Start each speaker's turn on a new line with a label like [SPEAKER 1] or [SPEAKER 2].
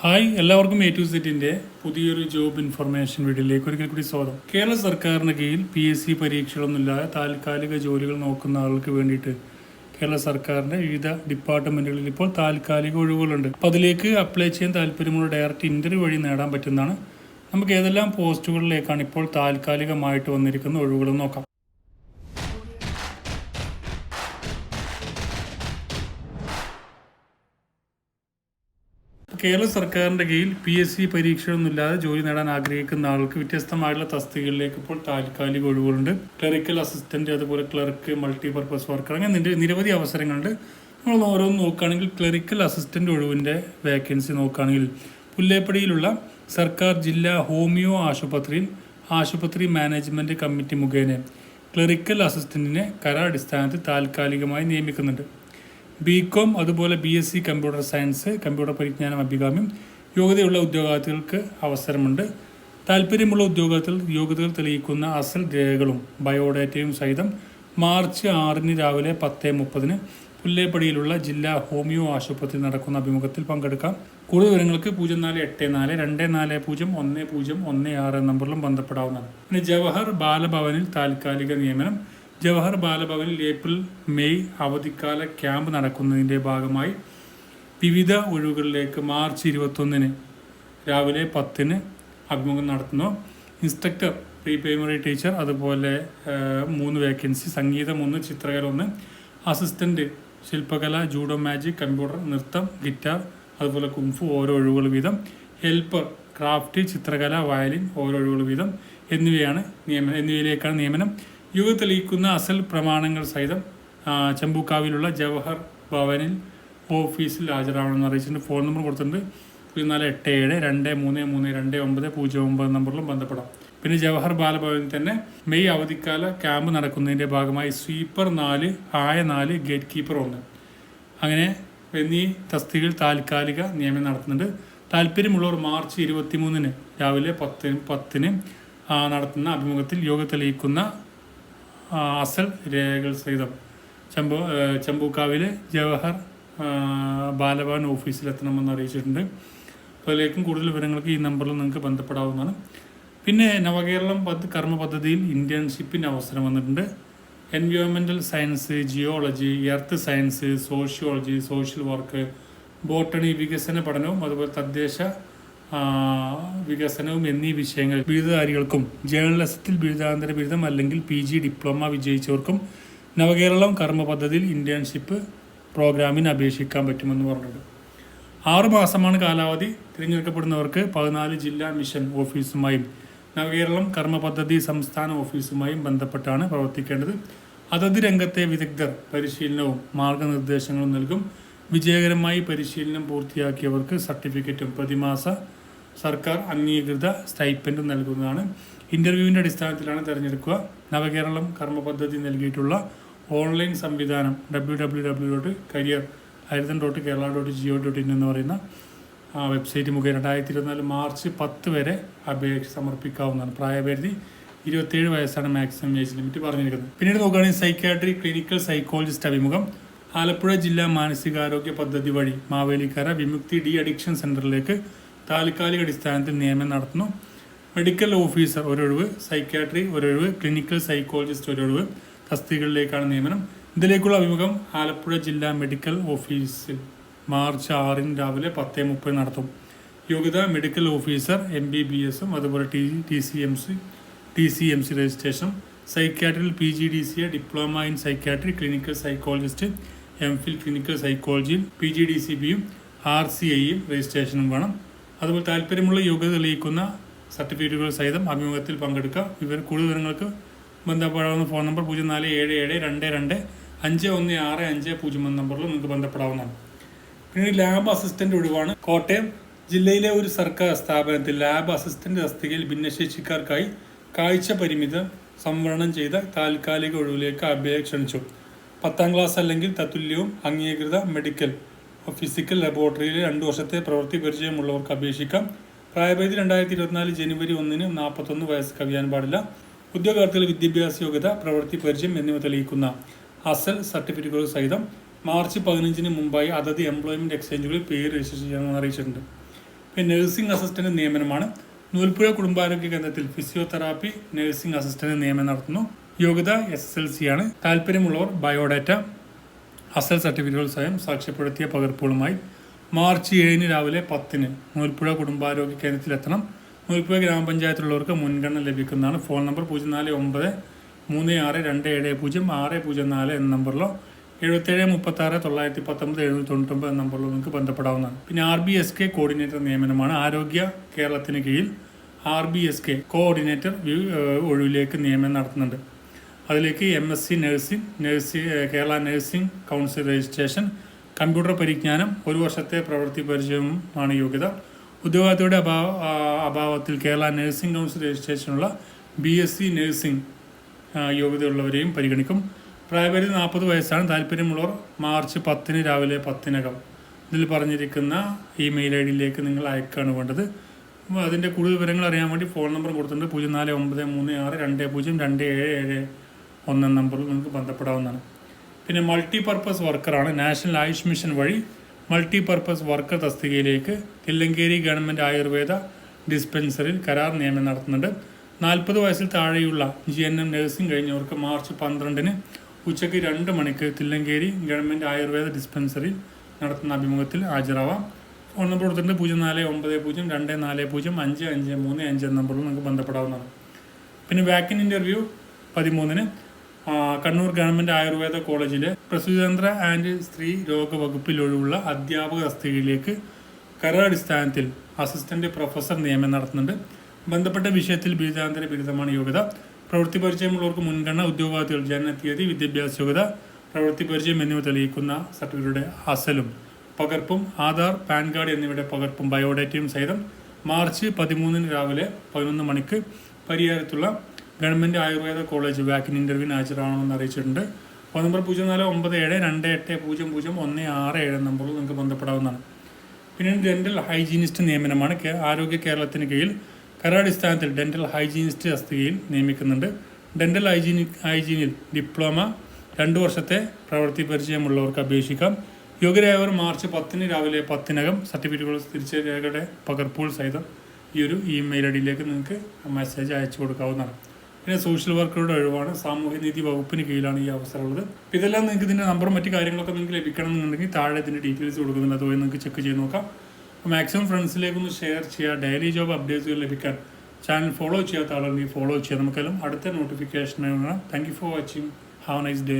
[SPEAKER 1] Hi എല്ലാവർക്കും A to സെറ്റിന്റെ പുതിയൊരു ജോബ് ഇൻഫർമേഷൻ വീഡിയോയിലേക്ക് ഒരിക്കൽ കൂടി സ്വാഗതം. കേരള സർക്കാരിന് കീഴിൽ പി എസ് സി പരീക്ഷകളൊന്നുമില്ലാതെ താൽക്കാലിക ജോലികൾ നോക്കുന്ന ആളുകൾക്ക് വേണ്ടിയിട്ട് കേരള സർക്കാരിന്റെ വിവിധ ഡിപ്പാർട്ട്മെന്റുകളിൽ ഇപ്പോൾ താൽക്കാലിക ഒഴിവുകളുണ്ട്. അപ്പോൾ അതിലേക്ക് അപ്ലൈ ചെയ്യാൻ താല്പര്യമുള്ള ഡയറക്റ്റ് ഇന്റർവ്യൂ വഴി നേടാൻ പറ്റുന്നതാണ്. നമുക്ക് ഏതെല്ലാം പോസ്റ്റുകളിലേക്കാണ് ഇപ്പോൾ താൽക്കാലികമായിട്ട് വന്നിരിക്കുന്ന ഒഴിവുകൾ നോക്കാം. കേരള സർക്കാരിന്റെ കീഴിൽ പി എസ് സി പരീക്ഷയൊന്നുമില്ലാതെ ജോലി നേടാൻ ആഗ്രഹിക്കുന്ന ആൾക്ക് വ്യത്യസ്തമായിട്ടുള്ള തസ്തികകളിലേക്ക് ഇപ്പോൾ താൽക്കാലിക ഒഴിവുകളുണ്ട്. ക്ലറിക്കൽ അസിസ്റ്റന്റ് അതുപോലെ ക്ലർക്ക് മൾട്ടിപർപ്പസ് വർക്കർ അങ്ങനെ നിര- നിരവധി അവസരങ്ങളുണ്ട്. നമ്മൾ ഓരോന്ന് നോക്കുകയാണെങ്കിൽ ക്ലറിക്കൽ അസിസ്റ്റന്റ് ഒഴിവിന്റെ വേക്കൻസി നോക്കുകയാണെങ്കിൽ പുല്ലേപ്പടിയിലുള്ള സർക്കാർ ജില്ലാ ഹോമിയോ ആശുപത്രിയിൽ ആശുപത്രി മാനേജ്മെന്റ് കമ്മിറ്റി മുഖേന ക്ലറിക്കൽ അസിസ്റ്റന്റിനെ കരാടിസ്ഥാനത്ത് താൽക്കാലികമായി നിയമിക്കുന്നുണ്ട്. ബി കോം അതുപോലെ B S C computer science computer പരിജ്ഞാനം അഭികാമ്യം യോഗ്യതയുള്ള ഉദ്യോഗാർത്ഥികൾക്ക് അവസരമുണ്ട്. താല്പര്യമുള്ള ഉദ്യോഗത്തിൽ യോഗ്യതകൾ തെളിയിക്കുന്ന അസൽ രേഖകളും ബയോഡാറ്റയും സഹിതം മാർച്ച് ആറിന് രാവിലെ പത്ത് മുപ്പതിന് പുല്ലേപ്പടിയിലുള്ള ജില്ലാ ഹോമിയോ ആശുപത്രി നടക്കുന്ന അഭിമുഖത്തിൽ പങ്കെടുക്കാം. കൂടുതൽ വിവരങ്ങൾക്ക് പൂജ്യം നാല് എട്ട് നാല് രണ്ട് നാല് പൂജ്യം ഒന്ന് പൂജ്യം ഒന്ന് ആറ് നമ്പറിലും ബന്ധപ്പെടാവുന്നതാണ്. പിന്നെ ജവഹർ ബാലഭവനിൽ താൽക്കാലിക നിയമനം. ജവഹർ ബാലഭവനിൽ ഏപ്രിൽ മെയ് അവധിക്കാല ക്യാമ്പ് നടക്കുന്നതിന്റെ ഭാഗമായി വിവിധ ഒഴിവുകളിലേക്ക് മാർച്ച് ഇരുപത്തൊന്നിന് രാവിലെ പത്തിന് അഭിമുഖം നടത്തുന്നു. ഇൻസ്ട്രക്ടർ പ്രീ പ്രൈമറി ടീച്ചർ അതുപോലെ മൂന്ന് വേക്കൻസി സംഗീതം ഒന്ന് ചിത്രകല ഒന്ന് അസിസ്റ്റന്റ് ശില്പകല ജൂഡോ മാജിക് കമ്പ്യൂട്ടർ നൃത്തം ഗിറ്റാർ അതുപോലെ കുംഫു ഓരോ ഒഴിവുകൾ വീതം ഹെൽപ്പർ ക്രാഫ്റ്റ് ചിത്രകല വയലിൻ ഓരോ ഒഴിവുകൾ വീതം എന്നിവയാണ് നിയമനം എന്നിവയിലേക്കാണ് നിയമനം. യുവ തെളിയിക്കുന്ന അസൽ പ്രമാണങ്ങൾ സഹിതം ചെമ്പൂക്കാവിലുള്ള ജവഹർ ഭവനിൽ ഓഫീസിൽ ഹാജരാവണമെന്ന് അറിയിച്ചിട്ടുണ്ട്. ഫോൺ നമ്പർ കൊടുത്തിട്ടുണ്ട്. പൂജ്യം നാല് എട്ട് ഏഴ് രണ്ട് മൂന്ന് മൂന്ന് രണ്ട് ഒമ്പത് പൂജ്യം ഒമ്പത് നമ്പറിലും ബന്ധപ്പെടാം. പിന്നെ ജവഹർ ബാലഭവനിൽ തന്നെ മെയ് അവധിക്കാല ക്യാമ്പ് നടക്കുന്നതിന്റെ ഭാഗമായി സ്വീപ്പർ നാല് ആയ നാല് ഗേറ്റ് കീപ്പർ ഒന്ന്. അങ്ങനെ എന്നീ തസ്തികയിൽ താൽക്കാലിക നിയമനം നടത്തുന്നുണ്ട്. താല്പര്യമുള്ളവർ മാർച്ച് ഇരുപത്തിമൂന്നിന് രാവിലെ പത്തിന് പത്തിന് നടത്തുന്ന അഭിമുഖത്തിൽ യോഗ തെളിയിക്കുന്ന അസൽ രേഖകൾ സഹിതം. ചെമ്പൂ ചെമ്പൂക്കാവിലെ ജവഹർ ബാലഭവൻ ഓഫീസിലെത്തണമെന്ന് അറിയിച്ചിട്ടുണ്ട്. അപ്പോൾ അതിലേക്കും കൂടുതൽ വിവരങ്ങൾക്ക് ഈ നമ്പറിൽ നിങ്ങൾക്ക് ബന്ധപ്പെടാവുന്നതാണ്. പിന്നെ നവകേരളം പദ്ധ കർമ്മ പദ്ധതിയിൽ ഇന്റേൺഷിപ്പിന് അവസരം വന്നിട്ടുണ്ട്. എൻവയോൺമെന്റൽ science geology earth science sociology social work botany വികസന പഠനവും അതുപോലെ തദ്ദേശ വികസനവും എന്നീ വിഷയങ്ങൾ ബിരുദധാരികൾക്കും ജേർണലിസത്തിൽ ബിരുദാന്തര ബിരുദം അല്ലെങ്കിൽ പി ജി ഡിപ്ലോമ വിജയിച്ചവർക്കും നവകേരളം കർമ്മ പദ്ധതിയിൽ ഇന്റേൺഷിപ്പ് പ്രോഗ്രാമിന് അപേക്ഷിക്കാൻ പറ്റുമെന്ന് പറഞ്ഞിട്ടുണ്ട്. ആറു മാസമാണ് കാലാവധി തിരഞ്ഞെടുക്കപ്പെടുന്നവർക്ക് പതിനാല് ജില്ലാ മിഷൻ ഓഫീസുമായും നവകേരളം കർമ്മ പദ്ധതി സംസ്ഥാന ഓഫീസുമായും ബന്ധപ്പെട്ടാണ് പ്രവർത്തിക്കേണ്ടത്. അതത് രംഗത്തെ വിദഗ്ധർ പരിശീലനവും മാർഗനിർദ്ദേശങ്ങളും നൽകും. വിജയകരമായി പരിശീലനം പൂർത്തിയാക്കിയവർക്ക് സർട്ടിഫിക്കറ്റും പ്രതിമാസ സർക്കാർ അംഗീകൃത സ്റ്റൈപ്പൻഡ് നൽകുന്നതാണ്. ഇന്റർവ്യൂവിന്റെ അടിസ്ഥാനത്തിലാണ് തിരഞ്ഞെടുക്കുക. നവകേരളം കർമ്മ പദ്ധതി നൽകിയിട്ടുള്ള ഓൺലൈൻ സംവിധാനം W W W dot career ഹരിതൻ dot Kerala dot G O dot in എന്ന് പറയുന്ന ആ വെബ്സൈറ്റ് മുഖേന രണ്ടായിരത്തി ഇരുപത്തിനാല് മാർച്ച് പത്ത് വരെ അപേക്ഷ സമർപ്പിക്കാവുന്നതാണ്. പ്രായപരിധി ഇരുപത്തേഴ് വയസ്സാണ് മാക്സിമം ഏജ് ലിമിറ്റ് പറഞ്ഞിരിക്കുന്നത്. പിന്നീട് നോക്കുകയാണെങ്കിൽ സൈക്കാട്രി ക്ലിനിക്കൽ സൈക്കോളജിസ്റ്റ് അഭിമുഖം. ആലപ്പുഴ ജില്ലാ മാനസികാരോഗ്യ പദ്ധതി വഴി മാവേലിക്കര വിമുക്തി ഡി അഡിക്ഷൻ സെന്ററിലേക്ക് താൽക്കാലിക അടിസ്ഥാനത്തിൽ നിയമനം നടത്തുന്നു. മെഡിക്കൽ ഓഫീസർ ഒരൊഴിവ് സൈക്യാട്രി ഒരൊഴിവ് ക്ലിനിക്കൽ സൈക്കോളജിസ്റ്റ് ഒരൊഴിവ് തസ്തികകളിലേക്കാണ് നിയമനം. ഇതിലേക്കുള്ള അഭിമുഖം ആലപ്പുഴ ജില്ലാ മെഡിക്കൽ ഓഫീസിൽ മാർച്ച് ആറിന് രാവിലെ പത്ത് മുപ്പത് നടത്തും. യോഗ്യത medical officer M B B എസും അതുപോലെ T T C M C T C M C registration സൈക്കാട്രിയിൽ P G D C A diploma in psychiatry clinical psychologist M phil clinical സൈക്കോളജിയിൽ പി ജി ഡി സി ബിയും R C ഐയും രജിസ്ട്രേഷനും വേണം. അതുപോലെ താല്പര്യമുള്ള യോഗ്യത തെളിയിക്കുന്ന സർട്ടിഫിക്കറ്റുകൾ സഹിതം അഭിമുഖത്തിൽ പങ്കെടുക്കുക വിവര കൂടുതൽ വിവരങ്ങൾക്ക് ബന്ധപ്പെടാവുന്ന ഫോൺ നമ്പർ പൂജ്യം നാല് ഏഴ് ഏഴ് രണ്ട് രണ്ട് അഞ്ച് ഒന്ന് ആറ് അഞ്ച് പൂജ്യം ഒന്ന് നമ്പറിൽ നിങ്ങൾക്ക് ബന്ധപ്പെടാവുന്നതാണ്. പിന്നീട് ലാബ് അസിസ്റ്റന്റ് ഒഴിവാണ്. കോട്ടയം ജില്ലയിലെ ഒരു സർക്കാർ സ്ഥാപനത്തിൽ ലാബ് അസിസ്റ്റന്റ് തസ്തികയിൽ ഭിന്നശേഷിക്കാർക്കായി കാഴ്ച പരിമിതം സംവരണം ചെയ്ത താൽക്കാലിക ഒഴിവിലേക്ക് അപേക്ഷ ക്ഷണിച്ചു. പത്താം ക്ലാസ് അല്ലെങ്കിൽ തത്തുല്യവും അംഗീകൃത മെഡിക്കൽ ഫിസിക്കൽ ലബോറട്ടറിയിൽ രണ്ട് വർഷത്തെ പ്രവൃത്തി പരിചയമുള്ളവർക്ക് അപേക്ഷിക്കാം. പ്രായപരിധി രണ്ടായിരത്തി ഇരുപത്തിനാല് ജനുവരി ഒന്നിന് നാൽപ്പത്തൊന്ന് വയസ്സ് കവിയാൻ പാടില്ല. ഉദ്യോഗാർത്ഥികൾ വിദ്യാഭ്യാസ യോഗ്യത പ്രവൃത്തി പരിചയം എന്നിവ തെളിയിക്കുന്ന അസൽ സർട്ടിഫിക്കറ്റുകൾ സഹിതം മാർച്ച് പതിനഞ്ചിന് മുമ്പായി അതത് എംപ്ലോയ്മെന്റ് എക്സ്ചേഞ്ചുകളിൽ പേര് രജിസ്റ്റർ ചെയ്യണമെന്ന് അറിയിച്ചിട്ടുണ്ട്. പിന്നെ നഴ്സിംഗ് അസിസ്റ്റന്റ് നിയമനമാണ്. നൂൽപ്പുഴ കുടുംബാരോഗ്യ കേന്ദ്രത്തിൽ ഫിസിയോതെറാപ്പി നഴ്സിംഗ് അസിസ്റ്റന്റ് നിയമനം നടത്തുന്നു. യോഗ്യത എസ് എസ് എൽ സി ആണ്. താല്പര്യമുള്ളവർ ബയോഡാറ്റ അസൽ സർട്ടിഫിക്കറ്റുകൾ സ്വയം സാക്ഷ്യപ്പെടുത്തിയ പകർപ്പുകളുമായി മാർച്ച് ഏഴിന് രാവിലെ പത്തിന് നൂൽപ്പുഴ കുടുംബാരോഗ്യ കേന്ദ്രത്തിലെത്തണം. നൂൽപ്പുഴ ഗ്രാമപഞ്ചായത്തിലുള്ളവർക്ക് മുൻഗണന ലഭിക്കുന്നതാണ്. ഫോൺ നമ്പർ പൂജ്യം നാല് ഒമ്പത് മൂന്ന് ആറ് രണ്ട് ഏഴ് പൂജ്യം ആറ് പൂജ്യം നാല് എന്ന നമ്പറിലോ എഴുപത്തേഴ് മുപ്പത്തി ആറ് തൊള്ളായിരത്തി പത്തൊമ്പത് എഴുന്നൂറ്റി തൊണ്ണൂറ്റൊമ്പത് എന്ന നമ്പറിലോ നിങ്ങൾക്ക് ബന്ധപ്പെടാവുന്നതാണ്. പിന്നെ R B S K coordinator നിയമനമാണ്. ആരോഗ്യ കേരളത്തിന് കീഴിൽ R B S K coordinator ഒഴിവിലേക്ക് നിയമനം നടത്തുന്നുണ്ട്. അതിലേക്ക് M S C nursing നഴ്സി Kerala nursing council registration computer പരിജ്ഞാനം ഒരു വർഷത്തെ പ്രവൃത്തി പരിചയമാണ് യോഗ്യത. ഉദ്യോഗാർത്ഥിയുടെ അഭാവ അഭാവത്തിൽ കേരള നഴ്സിംഗ് കൗൺസിൽ രജിസ്ട്രേഷനുള്ള ബി എസ് സി നഴ്സിംഗ് യോഗ്യതയുള്ളവരെയും പരിഗണിക്കും. പ്രായപരിധി നാൽപ്പത് വയസ്സാണ്. താല്പര്യമുള്ളവർ മാർച്ച് പത്തിന് രാവിലെ പത്തിനകം. ഇതിൽ പറഞ്ഞിരിക്കുന്ന ഇമെയിൽ ഐ ഡിയിലേക്ക് നിങ്ങൾ അയക്കുകയാണ് വേണ്ടത്. അതിന്റെ കൂടുതൽ വിവരങ്ങൾ അറിയാൻ വേണ്ടി ഫോൺ നമ്പർ കൊടുത്തിട്ടുണ്ട്. പൂജ്യം നാല് ഒമ്പത് മൂന്ന് ആറ് രണ്ട് പൂജ്യം രണ്ട് ഏഴ് ഏഴ് ഒന്ന് നമ്പറിൽ നിങ്ങൾക്ക് ബന്ധപ്പെടാവുന്നതാണ്. പിന്നെ മൾട്ടി പർപ്പസ് വർക്കറാണ് നാഷണൽ ആയുഷ് മിഷൻ വഴി മൾട്ടി പർപ്പസ് വർക്കർ തസ്തികയിലേക്ക് തില്ലങ്കേരി ഗവൺമെന്റ് ആയുർവേദ ഡിസ്പെൻസറിൽ കരാർ നിയമനം നടത്തുന്നുണ്ട്. നാൽപ്പത് വയസ്സിൽ താഴെയുള്ള ജി എൻ എം നഴ്സിംഗ് കഴിഞ്ഞവർക്ക് മാർച്ച് പന്ത്രണ്ടിന് ഉച്ചയ്ക്ക് രണ്ട് മണിക്ക് തില്ലങ്കേരി ഗവൺമെന്റ് ആയുർവേദ ഡിസ്പെൻസറിൽ നടത്തുന്ന അഭിമുഖത്തിൽ ഹാജരാവാം. ഫോൺ നമ്പർ കൊടുത്തിട്ടുണ്ട്. പൂജ്യം നാല് ഒമ്പത് പൂജ്യം രണ്ട് നാല് പൂജ്യം അഞ്ച് അഞ്ച് മൂന്ന് അഞ്ച് നമ്പറിൽ നിങ്ങൾക്ക് ബന്ധപ്പെടാവുന്നതാണ്. പിന്നെ വാക്കിൻ ഇന്റർവ്യൂ പതിമൂന്നിന് കണ്ണൂർ ഗവൺമെന്റ് ആയുർവേദ കോളേജിലെ പ്രസൂതന്ത്ര ആൻഡ് സ്ത്രീ രോഗ വകുപ്പിലൊഴിവുള്ള അധ്യാപക തസ്തികയിലേക്ക് കരാടിസ്ഥാനത്തിൽ അസിസ്റ്റന്റ് പ്രൊഫസർ നിയമനം നടത്തുന്നുണ്ട്. ബന്ധപ്പെട്ട വിഷയത്തിൽ ബിരുദാന്തര ബിരുദമാണ് യോഗ്യത. പ്രവൃത്തി പരിചയമുള്ളവർക്ക് മുൻഗണന ഉദ്യോഗാർത്ഥികൾ ജനനത്തീയതി വിദ്യാഭ്യാസ യോഗ്യത പ്രവൃത്തി പരിചയം എന്നിവ തെളിയിക്കുന്ന സർട്ടിഫിക്കറ്റുടെ അസലും പകർപ്പും ആധാർ പാൻ കാർഡ് എന്നിവയുടെ പകർപ്പും ബയോഡേറ്റയും സഹിതം മാർച്ച് പതിമൂന്നിന് രാവിലെ പതിനൊന്ന് മണിക്ക് പരിഹാരത്തുള്ള government Ayurveda college walk in ഇന്റർവ്യൂവിന് ഹാജരാകണമെന്ന് അറിയിച്ചിട്ടുണ്ട്. ഫോൺ നമ്പർ പൂജ്യം നാല് ഒമ്പത് ഏഴ് രണ്ട് എട്ട് പൂജ്യം പൂജ്യം ഒന്ന് ആറ് ഏഴ് നമ്പറിൽ നിങ്ങൾക്ക് ബന്ധപ്പെടാവുന്നതാണ്. പിന്നെ ഡെന്റൽ ഹൈജീനിസ്റ്റ് നിയമനമാണ് ആരോഗ്യ കേരളത്തിന് കീഴിൽ കരാടിസ്ഥാനത്തിൽ ഡെന്റൽ ഹൈജീനിസ്റ്റ് തസ്തികയിൽ നിയമിക്കുന്നുണ്ട്. ഡെന്റൽ ഹൈജീനി ഹൈജീനിൽ ഡിപ്ലോമ രണ്ട് വർഷത്തെ പ്രവൃത്തി പരിചയമുള്ളവർക്ക് അപേക്ഷിക്കാം. യോഗ്യരായവർ മാർച്ച് പത്തിന് രാവിലെ പത്തിനകം സർട്ടിഫിക്കറ്റുകൾ തിരിച്ചറിയകളുടെ പകർപ്പുകൾ സഹിതം ഈ ഒരു ഇമെയിൽ ഐ ഡിയിലേക്ക് നിങ്ങൾക്ക് മെസ്സേജ് അയച്ചു കൊടുക്കാവുന്നതാണ്. പിന്നെ സോഷ്യൽ വർക്കറുടെ ഒഴിവാണ്. സാമൂഹ്യനീതി വകുപ്പിന് കീഴിലാണ് ഈ അവസരമുള്ളത്. അപ്പോൾ ഇതെല്ലാം നിങ്ങൾക്ക് ഇതിന്റെ നമ്പറും മറ്റു കാര്യങ്ങളൊക്കെ നിങ്ങൾക്ക് ലഭിക്കണം എന്നുണ്ടെങ്കിൽ താഴെ ഇതിന്റെ ഡീറ്റെയിൽസ് കൊടുക്കുന്നുണ്ട്. അതുപോലെ നിങ്ങൾക്ക് ചെക്ക് ചെയ്ത് നോക്കാം. മാക്സിമം ഫ്രണ്ട്സിലേക്കൊന്ന് ഷെയർ ചെയ്യുക. ഡെയിലി ജോബ് അപ്ഡേറ്റ്സുകൾ ലഭിക്കാൻ ചാനൽ ഫോളോ ചെയ്യാത്ത ആളുണ്ടെങ്കിൽ ഫോളോ ചെയ്യാം നമുക്കെല്ലാം അടുത്ത notification thank you for watching have nice day